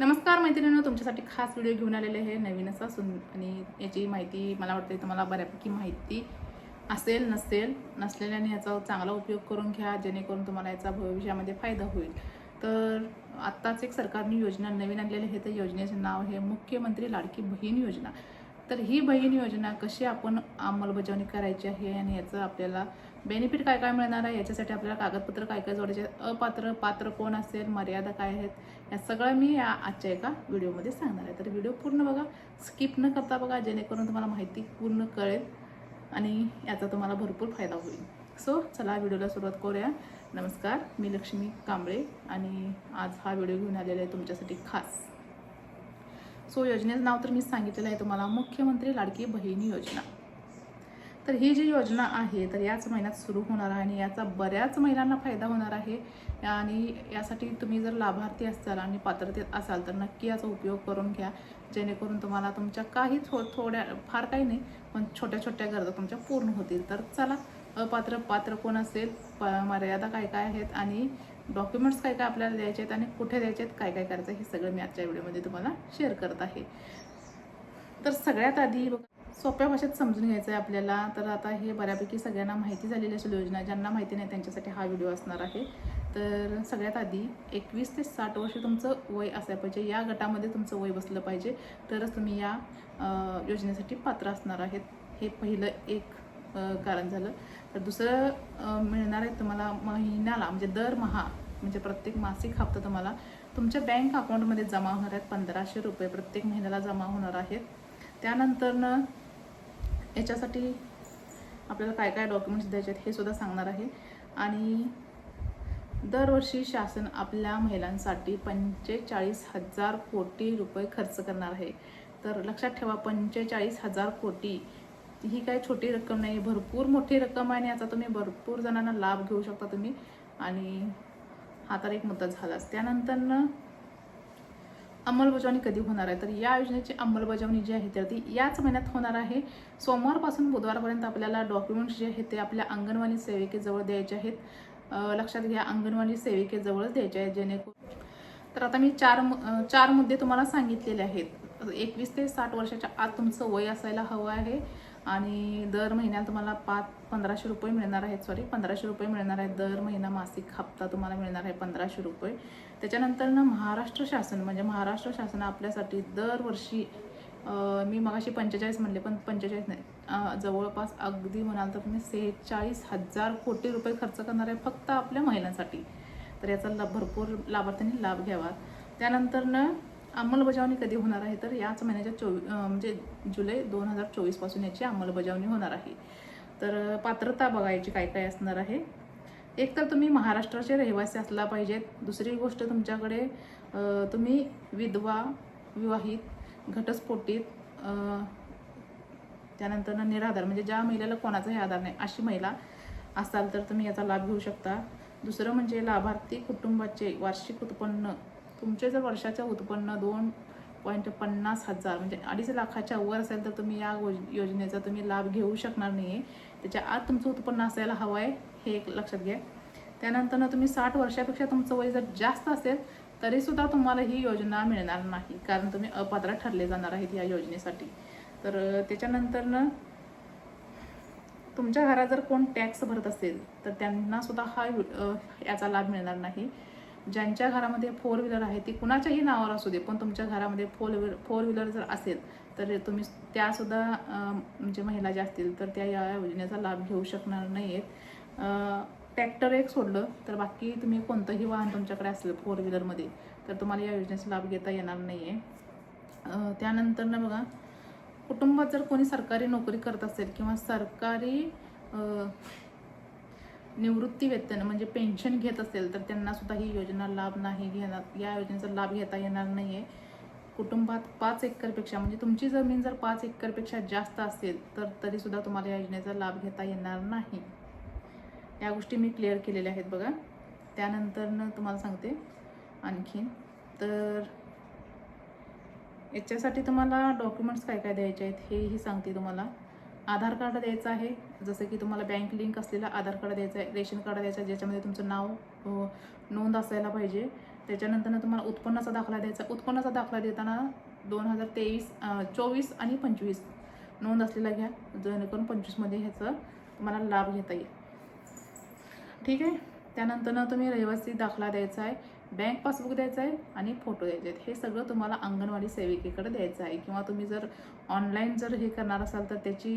नमस्कार मैत्रिणींनो तुमच्यासाठी खास व्हिडिओ घेऊन आलेले आहे नवीन असा सुन आणि याची माहिती मला वाटते तुम्हाला बऱ्यापैकी माहिती असेल नसेल नसलेल्याने याचा चांगला उपयोग करून घ्या जेणेकरून तुम्हाला याचा भविष्यामध्ये फायदा होईल. तर आत्ताच एक सरकारने योजना नवीन आणलेली आहे. तर योजनेचं नाव आहे मुख्यमंत्री लाडकी बहीण योजना. तर ही बहीण योजना कशी आपण अंमलबजावणी करायची आहे आणि याचं आपल्याला बेनिफिट काय काय मिळणार आहे? याच्यासाठी आपल्याला कागदपत्र काय काय जोडायचे अपात्र पात्र कोण असेल? मर्यादा काय आहेत? या सगळं मी या आजच्या एका व्हिडिओमध्ये सांगणार आहे. तर व्हिडिओ पूर्ण बघा. स्किप न करता बघा जेणेकरून तुम्हाला माहिती पूर्ण कळेल आणि याचा तुम्हाला भरपूर फायदा होईल. सो चला व्हिडिओला सुरुवात करूया. नमस्कार मी लक्ष्मी कांबळे आणि आज हा व्हिडिओ घेऊन आलेला आहे तुमच्यासाठी खास. सो योजनेचं नाव तर मी सांगितलेलं आहे तुम्हाला. मुख्यमंत्री लाडकी बहिणी योजना. तर ही जी योजना आहे तर याच महिन्यात सुरू होणार आहे आणि याचा बऱ्याच महिलांना फायदा होणार आहे. आणि यासाठी तुम्ही जर लाभार्थी असाल आणि पात्रतेत असाल तर नक्की याचा उपयोग करून घ्या. जेणेकरून तुम्हाला तुमच्या काही थो थोड्या फार काही नाही पण छोट्या छोट्या गरजा तुमच्या पूर्ण होतील. तर चला अपात्र पात्र कोण असेल प मर्यादा काय काय आहेत आणि डॉक्युमेंट्स काय काय आपल्याला द्यायचे आहेत आणि कुठे द्यायचे आहेत काय काय करायचं हे सगळं मी आजच्या व्हिडिओमध्ये तुम्हाला शेअर करत आहे. तर सगळ्यात आधी बघा, सोप्या भाषेत समजून घ्यायचं आहे आपल्याला. तर आता हे बऱ्यापैकी सगळ्यांना माहिती झालेली असेल योजना. ज्यांना माहिती नाही त्यांच्यासाठी हा व्हिडिओ असणार आहे. तर सगळ्यात आधी एकवीस ते साठ वर्ष तुमचं वय असायला पाहिजे. या गटामध्ये तुमचं वय बसलं पाहिजे. तरच तुम्ही या योजनेसाठी पात्र असणार आहेत. हे पहिलं एक कारण झालं. तर दुसरं मिळणार आहे तुम्हाला महिन्याला म्हणजे दरमहा म्हणजे प्रत्येक मासिक हप्ता तुम्हाला तुमच्या बँक अकाउंटमध्ये जमा होणार आहेत पंधराशे रुपये. प्रत्येक महिन्याला जमा होणार आहेत. त्यानंतरनं याच्यासाठी आपल्याला काय काय डॉक्युमेंट्स द्यायचे आहेत हे सुद्धा सांगणार आहे. आणि दरवर्षी शासन आपल्या महिलांसाठी पंचेचाळीस हजार कोटी रुपये खर्च करणार आहे. तर लक्षात ठेवा पंचेचाळीस हजार कोटी ही काय छोटी रक्कम नाही भरपूर मोठी रक्कम आहे आणि याचा तुम्ही भरपूर जणांना लाभ घेऊ शकता तुम्ही. आणि हा तर एक मुद्दा झालाच. त्यानंतरनं अंमलबजावणी कधी होणार आहे? तर या योजनेची अंमलबजावणी जी आहे तर ती याच महिन्यात होणार आहे. सोमवारपासून बुधवारपर्यंत आपल्याला डॉक्युमेंट्स जे आहेत ते आपल्या अंगणवाडी सेविकेजवळ द्यायचे आहेत. लक्षात घ्या अंगणवाडी सेविकेजवळच द्यायचे आहेत जेणेकरून. तर आता मी चार मु- चार मुद्दे तुम्हाला सांगितलेले आहेत. एकवीस ते साठ वर्षाच्या आत तुमचं वय असायला हवं आहे. आणि दर महिन्याला तुम्हाला पाच पंधराशे रुपये मिळणार आहेत सॉरी पंधराशे रुपये मिळणार आहेत. दर महिना मासिक हप्ता तुम्हाला मिळणार आहे पंधराशे रुपये. त्याच्यानंतर ना महाराष्ट्र शासन म्हणजे महाराष्ट्र शासन आपल्यासाठी दरवर्षी मी मगाशी पंचेचाळीस म्हणले पण पंचेचाळीस नाही जवळपास अगदी म्हणाल तर तुम्ही सेहेचाळीस हजार कोटी रुपये खर्च करणार आहे फक्त आपल्या महिलांसाठी. तर याचा लाभ भरपूर लाभार्थ्यांनी लाभ घ्यावा. त्यानंतर ना अंमलबजावणी कधी होणार आहे? तर याच महिन्याच्या चोवी म्हणजे जुलै दोन हजार चोवीसपासून याची अंमलबजावणी होणार आहे. तर पात्रता बघायची काय काय असणार आहे. एक तर तुम्ही महाराष्ट्राचे रहिवासी असला पाहिजेत दुसरी गोष्ट तुमच्याकडे तुम्ही विधवा विवाहित घटस्फोटीत त्यानंतर निराधार म्हणजे ज्या महिलेला कोणाचाही आधार नाही अशी महिला असाल तर तुम्ही याचा लाभ घेऊ शकता. दुसरं म्हणजे लाभार्थी कुटुंबाचे वार्षिक उत्पन्न तुमचे जर वर्षाचं उत्पन्न दोन पॉईंट पन्नास हजार म्हणजे अडीच लाखाच्या वर असेल तर तुम्ही या योज- योजनेचा तुम्ही लाभ घेऊ शकणार नाही आहे त्याच्या आत तुमचं उत्पन्न असायला हवं आहे हे एक लक्षात घ्या. त्यानंतर तुम्ही साठ वर्षापेक्षा तुमचं वय जर जास्त असेल तरीसुद्धा तुम्हाला ही योजना मिळणार नाही कारण तुम्ही अपात्र ठरले जाणार आहेत या योजनेसाठी. तर त्याच्यानंतरनं तुमच्या घरात जर कोण टॅक्स भरत असेल तर त्यांना सुद्धा हा याचा लाभ मिळणार नाही. ज्यांच्या घरामध्ये फोर व्हीलर आहे ती कुणाच्याही नावावर असू दे पण तुमच्या घरामध्ये फोर व्हीलर फोर व्हीलर जर असेल तर तुम्ही त्यासुद्धा म्हणजे महिला ज्या असतील तर त्या या योजनेचा लाभ घेऊ शकणार नाही आहेत ट्रॅक्टर एक सोडलं तर बाकी तुम्ही कोणतंही वाहन तुमच्याकडे असेल फोर व्हीलरमध्ये तर तुम्हाला या योजनेचा लाभ घेता येणार नाही आहे त्यानंतर ना बघा कुटुंबात जर कोणी सरकारी नोकरी करत असेल किंवा सरकारी निवृत्ती वेतन म्हणजे पेन्शन घेत असेल तर त्यांना सुद्धा ही योजना लाभ नाही घेणार. या योजनेचा लाभ घेता येणार नाही आहे कुटुंबात पाच एकरपेक्षा म्हणजे तुमची जमीन जर पाच एकरपेक्षा जास्त असेल तर तरीसुद्धा तुम्हाला या योजनेचा लाभ घेता येणार नाही. या गोष्टी मी क्लिअर केलेल्या आहेत बघा. त्यानंतर तुम्हाला सांगते आणखीन. तर याच्यासाठी तुम्हाला डॉक्युमेंट्स काय काय द्यायचे आहेत हेही सांगते तुम्हाला. आधार कार्ड द्यायचं आहे. जसं की तुम्हाला बँक लिंक असलेला आधार कार्ड द्यायचं आहे रेशन कार्ड द्यायचं आहे ज्याच्यामध्ये तुमचं नाव नोंद असायला पाहिजे. त्याच्यानंतर तुम्हाला उत्पन्नाचा दाखला द्यायचा उत्पन्नाचा दाखला देताना दोन हजार तेवीस चोवीस आणि पंचवीस नोंद असलेला घ्या. जेणेकरून पंचवीसमध्ये ह्याचा तुम्हाला लाभ घेता येईल. ठीक आहे? त्यानंतर तुम्ही रहिवासी दाखला द्यायचा आहे. बँक पासबुक द्यायचं आहे आणि फोटो द्यायचे आहेत. हे सगळं तुम्हाला अंगणवाडी सेविकेकडे द्यायचं आहे. किंवा तुम्ही जर ऑनलाईन जर हे करणार असाल तर त्याची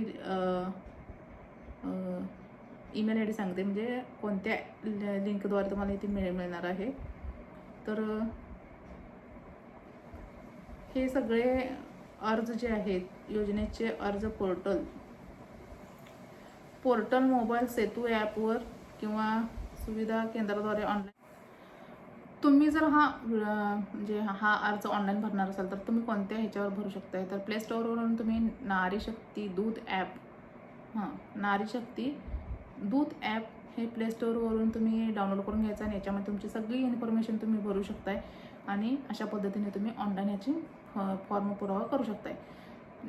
ईमेल आय डी सांगते. म्हणजे कोणत्या लिंकद्वारे तुम्हाला इथे मिळ मिळणार आहे. तर हे सगळे अर्ज जे आहेत योजनेचे अर्ज पोर्टल पोर्टल मोबाईल सेतू ॲपवर किंवा सुविधा केंद्राद्वारे ऑनलाईन तुम्ही जर हा म्हणजे हा अर्ज ऑनलाईन भरणार असाल तर तुम्ही कोणत्या ह्याच्यावर भरू शकताय? तर प्ले स्टोअरवरून तुम्ही नारी शक्ती दूध ॲप हां नारी शक्ती दूध ॲप हे प्ले स्टोअरवरून तुम्ही डाउनलोड करून घ्यायचं आणि याच्यामध्ये तुमची सगळी इन्फॉर्मेशन तुम्ही भरू शकताय आणि अशा पद्धतीने तुम्ही ऑनलाईन याची फॉर्म पुरावा करू शकताय.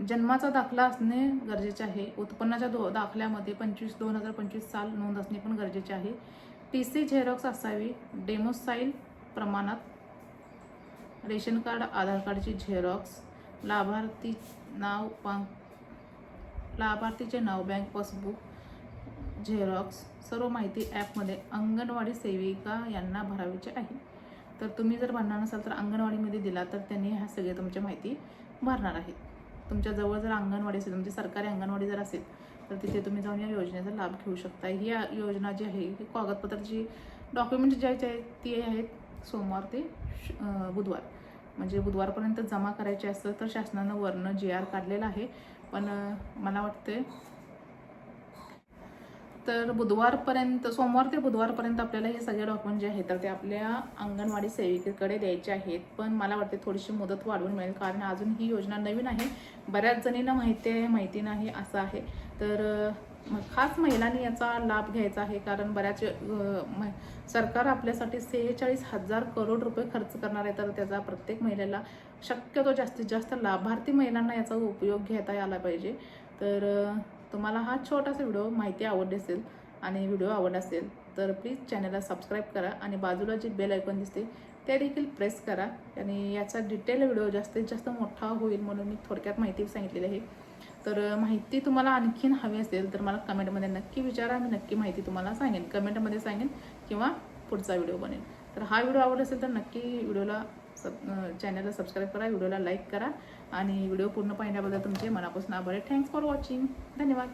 जन्माचा दाखला असणे गरजेचे आहे. उत्पन्नाच्या दो दाखल्यामध्ये पंचवीस दोन हजार पंचवीस साल नोंद असणे पण गरजेचे आहे. टी सी झेरॉक्स असावी. डेमोसाईल प्रमाणात रेशन कार्ड आधार कार्डची झेरॉक्स लाभार्थी नाव बँक लाभार्थीचे नाव बँक पासबुक झेरॉक्स सर्व माहिती ॲपमध्ये अंगणवाडी सेविका यांना भरावीचे आहे. तर तुम्ही जर भरणार नसाल तर अंगणवाडीमध्ये दिला तर त्यांनी ह्या सगळे तुमच्या माहिती भरणार आहेत तुमच्याजवळ जर अंगणवाडी असेल तुमची सरकारी अंगणवाडी जर असेल तर तिथे तुम्ही जाऊन या योजनेचा लाभ घेऊ शकता. ही योजना जी आहे ही कागदपत्राची डॉक्युमेंट ज्याची आहेत ती आहेत सोमवार ते श- बुधवार. म्हणजे बुधवारपर्यंत जमा करायचे असतं तर शासनानं वर्ण जी आर काढलेलं आहे. पण मला वाटते तर बुधवारपर्यंत सोमवार ते बुधवारपर्यंत आपल्याला हे सगळे डॉक्युमेंट जे आहेत तर ते आपल्या अंगणवाडी सेविकेकडे द्यायचे आहेत. पण मला वाटते थोडीशी मुदत वाढवून मिळेल कारण अजून ही योजना नवीन आहे. बऱ्याच जणींना माहिती आहे माहिती नाही असं आहे. तर खास महिलांनी याचा लाभ घ्यायचा आहे कारण बऱ्याच म- सरकार आपल्यासाठी सेहेचाळीस हजार करोड रुपये खर्च करणार आहे तर त्याचा प्रत्येक महिलेला शक्यतो जास्तीत जास्त लाभार्थी महिलांना याचा उपयोग घेता आला पाहिजे. तर तुम्हाला हा छोटासा व्हिडिओ माहिती आवडली असेल आणि व्हिडिओ आवडला असेल तर प्लीज चॅनलला सबस्क्राईब करा आणि बाजूला जे बेल ऐकून दिसते ते देखील प्रेस करा. आणि याचा डिटेल व्हिडिओ जास्तीत जास्त मोठा होईल म्हणून मी थोडक्यात माहिती सांगितलेली आहे. तर माहिती तुम्हाला आणखीन हवी असेल तर मला कमेंटमध्ये नक्की विचारा. मी नक्की माहिती तुम्हाला सांगेन. कमेंटमध्ये सांगेन किंवा पुढचा व्हिडिओ बनेल. तर हा व्हिडिओ आवडला असेल तर नक्की व्हिडिओला सब चॅनलला सबस्क्राईब करा व्हिडिओला लाईक करा. आणि व्हिडिओ पूर्ण पाहिल्याबद्दल तुमचे मनापासून आभार आहे. थँक्स फॉर वॉचिंग धन्यवाद.